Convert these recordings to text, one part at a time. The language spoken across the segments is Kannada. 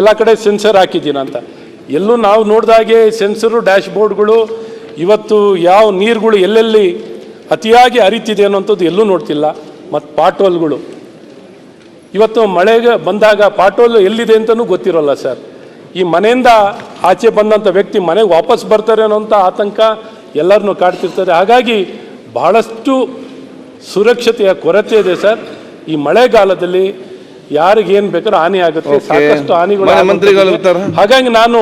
ಎಲ್ಲ ಕಡೆ ಸೆನ್ಸರ್ ಹಾಕಿದ್ದೀನ ಅಂತ. ಎಲ್ಲೂ ನಾವು ನೋಡಿದಾಗೆ ಸೆನ್ಸರು ಡ್ಯಾಶ್ ಬೋರ್ಡ್ಗಳು ಇವತ್ತು ಯಾವ ನೀರುಗಳು ಎಲ್ಲೆಲ್ಲಿ ಅತಿಯಾಗಿ ಹರಿತಿದೆ ಅನ್ನೋಂಥದ್ದು ಎಲ್ಲೂ ನೋಡ್ತಿಲ್ಲ. ಮತ್ತು ಪಾಟೋಲ್ಗಳು ಇವತ್ತು ಮಳೆಗೆ ಬಂದಾಗ ಪಾಟೋಲ್ ಎಲ್ಲಿದೆ ಅಂತಲೂ ಗೊತ್ತಿರೋಲ್ಲ ಸರ್. ಈ ಮನೆಯಿಂದ ಆಚೆ ಬಂದಂಥ ವ್ಯಕ್ತಿ ಮನೆಗೆ ವಾಪಸ್ ಬರ್ತಾರೆ ಅನ್ನೋಂಥ ಆತಂಕ ಎಲ್ಲರನ್ನೂ ಕಾಡ್ತಿರ್ತಾರೆ ಹಾಗಾಗಿ ಬಹಳಷ್ಟು ಸುರಕ್ಷತೆಯ ಕೊರತೆ ಇದೆ ಸರ್. ಈ ಮಳೆಗಾಲದಲ್ಲಿ ಯಾರಿಗೇನು ಬೇಕಾದ್ರೂ ಹಾನಿ ಆಗುತ್ತೆ ಸಾಕಷ್ಟು ಹಾನಿಗಳು? ಹಾಗಾಗಿ ನಾನು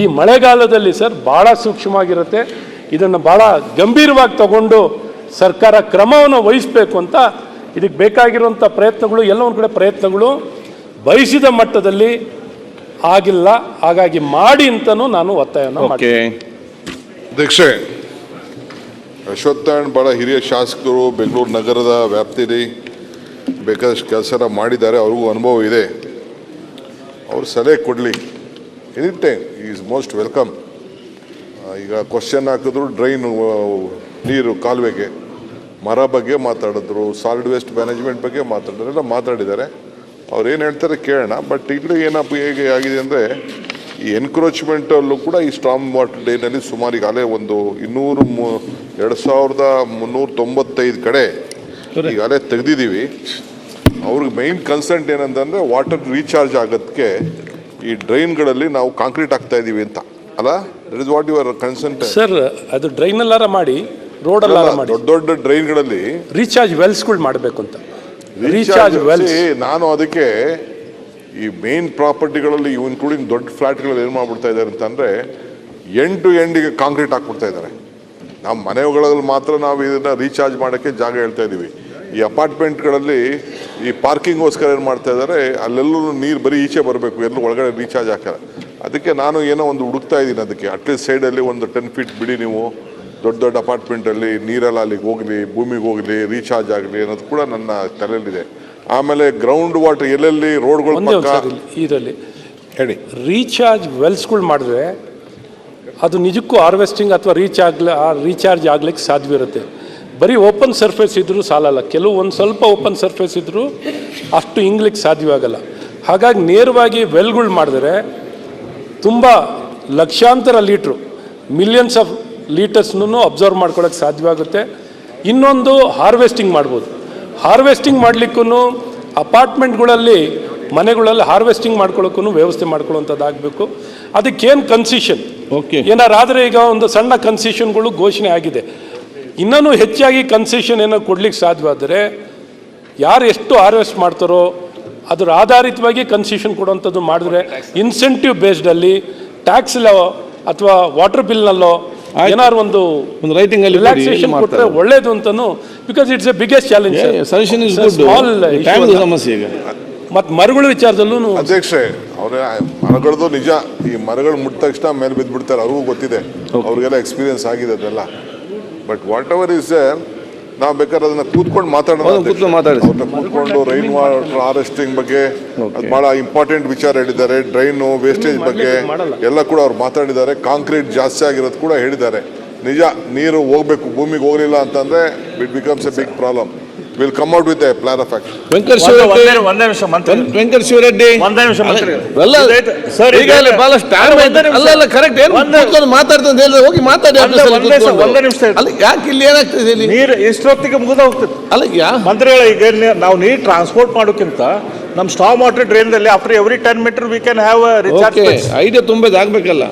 ಈ ಮಳೆಗಾಲದಲ್ಲಿ ಸರ್ ಭಾಳ ಸೂಕ್ಷ್ಮವಾಗಿರುತ್ತೆ. ಇದನ್ನು ಭಾಳ ಗಂಭೀರವಾಗಿ ತಗೊಂಡು ಸರ್ಕಾರ ಕ್ರಮವನ್ನು ವಹಿಸಬೇಕು ಅಂತ ಇದಕ್ಕೆ ಬೇಕಾಗಿರುವಂಥ ಪ್ರಯತ್ನಗಳು ಎಲ್ಲ ಒಂದು ಕಡೆ ಪ್ರಯತ್ನಗಳು ಬಯಸಿದ ಮಟ್ಟದಲ್ಲಿ ಆಗಿಲ್ಲ. ಹಾಗಾಗಿ ಮಾಡಿ ಅಂತಲೂ ನಾನು ಒತ್ತಾಯವನ್ನು ಮಾಡಿ ಓಕೆ ಅಧ್ಯಕ್ಷೆ ಅಶ್ವತ್ಥಾಣ್ ಭಾಳ ಹಿರಿಯ ಶಾಸಕರು ಬೆಂಗಳೂರು ನಗರದ ವ್ಯಾಪ್ತಿಯಲ್ಲಿ ಬೇಕಾದಷ್ಟು ಕೆಲಸ ಮಾಡಿದ್ದಾರೆ ಅವ್ರಿಗೂ ಅನುಭವ ಇದೆ. ಅವ್ರು ಸಲಹೆ ಕೊಡಲಿ. Any time is most welcome ಈಗ ಕ್ವಶನ್ ಹಾಕಿದ್ರು ಡ್ರೈನು ನೀರು ಕಾಲುವೆಗೆ. ಮರ ಬಗ್ಗೆ ಮಾತಾಡಿದ್ರು ಸಾಲಿಡ್ ವೇಸ್ಟ್ ಮ್ಯಾನೇಜ್ಮೆಂಟ್ ಬಗ್ಗೆ ಮಾತಾಡಿದ್ರು ಎಲ್ಲ ಮಾತಾಡಿದ್ದಾರೆ. ಅವ್ರು ಏನು ಹೇಳ್ತಾರೆ ಕೇಳೋಣ ಬಟ್ ಇಲ್ಲಿ ಏನಪ್ಪ ಹೇಗೆ ಆಗಿದೆ ಅಂದರೆ ಈ ಎನ್ಕ್ರೋಚ್ಮೆಂಟಲ್ಲೂ ಕೂಡ ಈ ಸ್ಟ್ರಾಂಗ್ ವಾಟರ್ ಡೇನಲ್ಲಿ ಸುಮಾರು ಈಗಾಗಲೇ ಒಂದು ಇನ್ನೂರು ಮು ಎರಡು ಸಾವಿರದ ಮುನ್ನೂರ ತೊಂಬತ್ತೈದು ಕಡೆ ಈಗಾಗಲೇ ತೆಗೆದಿದ್ದೀವಿ. ಅವ್ರಿಗೆ ಮೈನ್ ಕನ್ಸರ್ಟ್ ಏನಂತಂದರೆ ವಾಟರ್ ರೀಚಾರ್ಜ್ ಆಗೋದಕ್ಕೆ ಈ ಡ್ರೈನ್ಗಳಲ್ಲಿ ನಾವು ಕಾಂಕ್ರೀಟ್ ಹಾಕ್ತಾ ಇದ್ದೀವಿ ಅಂತ. ಅಲ್ಲ? That is what your concern sir ಅದು ಡ್ರೈನಲ್ಲಾರ ಮಾಡಿ ರೋಡಲ್ಲಾರ ಮಾಡಿ. ದೊಡ್ಡ ದೊಡ್ಡ ಡ್ರೈನ್ಗಳಲ್ಲಿ ರೀಚಾರ್ಜ್ ವೆಲ್ಸ್ಗಳು ಮಾಡಬೇಕು ಅಂತ. ರೀಚಾರ್ಜ್ ವೆಲ್ಸ್ ನಾನು ಅದಕ್ಕೆ ಈ ಮೇನ್ ಪ್ರಾಪರ್ಟಿಗಳಲ್ಲಿ ಇನ್ಕ್ಲೂಡಿಂಗ್ ದೊಡ್ಡ ಫ್ಲಾಟ್ಗಳಲ್ಲಿ ಏನು ಮಾಡ್ಬಿಡ್ತಾ ಇದ್ದಾರೆ ಅಂತಂದರೆ ಎಂಡ್ ಟು ಎಂಡಿಗೆ ಕಾಂಕ್ರೀಟ್ ಹಾಕ್ಬಿಡ್ತಾ ಇದ್ದಾರೆ. ನಮ್ಮ ಮನೆಗಳಲ್ಲಿ ಮಾತ್ರ ನಾವು ಇದನ್ನು ರೀಚಾರ್ಜ್ ಮಾಡೋಕ್ಕೆ ಜಾಗ ಹೇಳ್ತಾ ಇದ್ದೀವಿ ಈ ಅಪಾರ್ಟ್ಮೆಂಟ್ಗಳಲ್ಲಿ ಈ ಪಾರ್ಕಿಂಗ್ಗೋಸ್ಕರ ಏನು ಮಾಡ್ತಾ ಇದ್ದಾರೆ ಅಲ್ಲೆಲ್ಲೂ ನೀರು ಬರೀ ಈಚೆ ಬರಬೇಕು ಎಲ್ಲೂ ಒಳಗಡೆ ರೀಚಾರ್ಜ್ ಹಾಕಲ್ಲ. ಅದಕ್ಕೆ ನಾನು ಏನೋ ಒಂದು ಹುಡುಕ್ತಾ ಇದ್ದೀನಿ ಅದಕ್ಕೆ. ಅಟ್ಲೀಸ್ಟ್ ಸೈಡಲ್ಲಿ ಒಂದು ಟೆನ್ ಫೀಟ್ ಬಿಡಿ ನೀವು. ದೊಡ್ಡ ದೊಡ್ಡ ಅಪಾರ್ಟ್ಮೆಂಟಲ್ಲಿ ನೀರೆಲ್ಲ ಅಲ್ಲಿಗೆ ಹೋಗಲಿ ಭೂಮಿಗೆ ಹೋಗಲಿ ರೀಚಾರ್ಜ್ ಆಗಲಿ ಅನ್ನೋದು ಕೂಡ ನನ್ನ ತಲೆಯಲ್ಲಿದೆ. ಆಮೇಲೆ ಗ್ರೌಂಡ್ ವಾಟರ್ ಎಲ್ಲೆಲ್ಲಿ ರೋಡ್ಗಳು ಇದರಲ್ಲಿ. ಹೇಳಿ ರೀಚಾರ್ಜ್ ವೆಲ್ಸ್ಗಳು ಮಾಡಿದ್ರೆ ಅದು ನಿಜಕ್ಕೂ ಹಾರ್ವೆಸ್ಟಿಂಗ್ ಅಥವಾ ರೀಚ್ ಆಗ್ಲಿ ರೀಚಾರ್ಜ್ ಆಗ್ಲಿಕ್ಕೆ ಸಾಧ್ಯವಿರುತ್ತೆ. ಬರೀ ಓಪನ್ ಸರ್ಫೇಸ್ ಇದ್ದರೂ ಸಾಲಲ್ಲ. ಕೆಲವು ಒಂದು ಸ್ವಲ್ಪ ಓಪನ್ ಸರ್ಫೇಸ್ ಇದ್ದರೂ ಅಷ್ಟು ಇಂಗ್ಲಿಕ್ಕೆ ಸಾಧ್ಯವಾಗಲ್ಲ. ಹಾಗಾಗಿ ನೇರವಾಗಿ ವೆಲ್ಗಳು ಮಾಡಿದ್ರೆ ತುಂಬ ಲಕ್ಷಾಂತರ ಲೀಟ್ರು ಮಿಲಿಯನ್ಸ್ ಆಫ್ ಲೀಟರ್ಸ್ನೂ ಅಬ್ಸರ್ವ್ ಮಾಡ್ಕೊಳ್ಳೋಕೆ ಸಾಧ್ಯವಾಗುತ್ತೆ. ಇನ್ನೊಂದು ಹಾರ್ವೆಸ್ಟಿಂಗ್ ಮಾಡ್ಬೋದು. ಹಾರ್ವೆಸ್ಟಿಂಗ್ ಮಾಡಲಿಕ್ಕೂ ಅಪಾರ್ಟ್ಮೆಂಟ್ಗಳಲ್ಲಿ ಮನೆಗಳಲ್ಲಿ ಹಾರ್ವೆಸ್ಟಿಂಗ್ ಮಾಡ್ಕೊಳ್ಳೋಕ್ಕೂ ವ್ಯವಸ್ಥೆ ಮಾಡ್ಕೊಳ್ಳುವಂಥದ್ದಾಗಬೇಕು. ಅದಕ್ಕೇನು ಕನ್ಸಿಷನ್? ಓಕೆ ಏನಾರಾದರೆ ಈಗ ಒಂದು ಸಣ್ಣ ಕನ್ಸಿಷನ್ಗಳು ಘೋಷಣೆ ಆಗಿದೆ. ಇನ್ನೂ ಹೆಚ್ಚಾಗಿ ಕನ್ಸೆಷನ್ ಏನೋ ಕೊಡ್ಲಿಕ್ಕೆ ಸಾಧ್ಯವಾದರೆ ಯಾರು ಎಷ್ಟು ಹಾರ್ವೆಸ್ಟ್ ಮಾಡ್ತಾರೋ ಅದರ ಆಧಾರಿತವಾಗಿ ಕನ್ಸೆಷನ್ ಕೊಡುವಂಥದ್ದು ಮಾಡಿದ್ರೆ ಇನ್ಸೆಂಟಿವ್ ಬೇಸ್ಡಲ್ಲಿ ಟ್ಯಾಕ್ಸ್ ಅಥವಾ ವಾಟರ್ ಬಿಲ್ನಲ್ಲೋ. ಏನಾದ್ರು ಒಂದು ಒಂದು ರೈಟಿಂಗ್ ಅಲ್ಲಿ ರಿಲ್ಯಾಕ್ಸೇಷನ್ ಕೊಟ್ಟರೆ ಒಳ್ಳೇದು ಅಂತನೂ because it's a biggest challenge suggestion is good time ಸಮಸ್ಯೆ ಈಗ. ಮತ್ತು ಮರಗಳ ವಿಚಾರದಲ್ಲೂ ಅಧ್ಯಕ್ಷೆ ಅವರ ಮರಗಳದ್ದು ನಿಜ. ಈ ಮರಗಳು ಮುಟ್ಟ ತಕ್ಷಣ ಮೇಲೆ ಬಿದ್ದುಬಿಡ್ತಾರೆ ಅವ್ರಿಗೂ ಗೊತ್ತಿದೆ. ಅವ್ರಿಗೆಲ್ಲ ಎಕ್ಸ್ಪೀರಿಯನ್ಸ್ ಆಗಿದೆ ಅದೆಲ್ಲ. ಬಟ್ ವಾಟ್ ಎವರ್ ಇಸ್ ನಾವು ಬೇಕಾದ್ರೆ ಅದನ್ನ ಕೂತ್ಕೊಂಡು ಮಾತಾಡೋಣ ಕೂತ್ಕೊಂಡು ಮಾತಾಡಿ. ಕೂತ್ಕೊಂಡು ರೈನ್ ವಾಟರ್ ಹಾರ್ವೆಸ್ಟಿಂಗ್ ಬಗ್ಗೆ ಅದು ಬಹಳ ಇಂಪಾರ್ಟೆಂಟ್ ವಿಚಾರ ಹೇಳಿದ್ದಾರೆ. ಡ್ರೈನು ವೇಸ್ಟೇಜ್ ಬಗ್ಗೆ ಎಲ್ಲ ಕೂಡ ಅವ್ರು ಮಾತಾಡಿದ್ದಾರೆ. ಕಾಂಕ್ರೀಟ್ ಜಾಸ್ತಿ ಆಗಿರೋದು ಕೂಡ ಹೇಳಿದ್ದಾರೆ. ನಿಜ ನೀರು ಹೋಗ್ಬೇಕು ಭೂಮಿಗೆ ಹೋಗ್ಲಿಲ್ಲ ಅಂತಂದ್ರೆ it becomes a big problem will come out with a plan of action Venkata ಒಂದೇ- ಒಂದೇ ಶಿವರೆಡ್ಡಿ ಒಂದೇ ನಿಮಿಷ ಮಂತ್ರಿ. ವೆಂಕಟ ಶಿವರೆಡ್ಡಿ ಒಂದೇ ನಿಮಿಷ ಮಂತ್ರಿ. ಅಲ್ಲ ಸರ್, ಈಗ ಅಲ್ಲಿ ಬಹಳಷ್ಟು ಟೈಮ್ ಒಂದೇ ಅಲ್ಲ ಅಲ್ಲ ಕರೆಕ್ಟ್ ಏನು ಒಂದೇ- ಕೂತ್ಕೊಂಡು ಮಾತಾಡ್ತಾ ಹೇಳಿದ್ರೆ ಹೋಗಿ ಮಾತಾಡಿ ಒಂದೇ- ನಿಮಿಷ, ಒಂದೇ ನಿಮಿಷ ಅಲ್ಲ ಯಾಕೆ ಇಲ್ಲಿ ಏನಾಗ್ತದೆ ಇಲ್ಲಿ? ನೀರು ಇಷ್ಟೊತ್ತಿಗೆ ಮುಗಿದ ಹೋಗ್ತದೆ. ಅಲ್ಲ ಯಾ ಮಂತ್ರಿಗಳ ಈಗ ನೀ- ನಾವು ನೀರು ಟ್ರಾನ್ಸ್ಪೋರ್ಟ್ ಮಾಡೋಕ್ಕಿಂತ ನಮ್ಮ ಸ್ಟಾವ್ water ಡ್ರೈನ್ದಲ್ಲಿ after every ten meter we can have recharge idea ತುಂಬ ಆಗ್ಬೇಕಲ್ಲ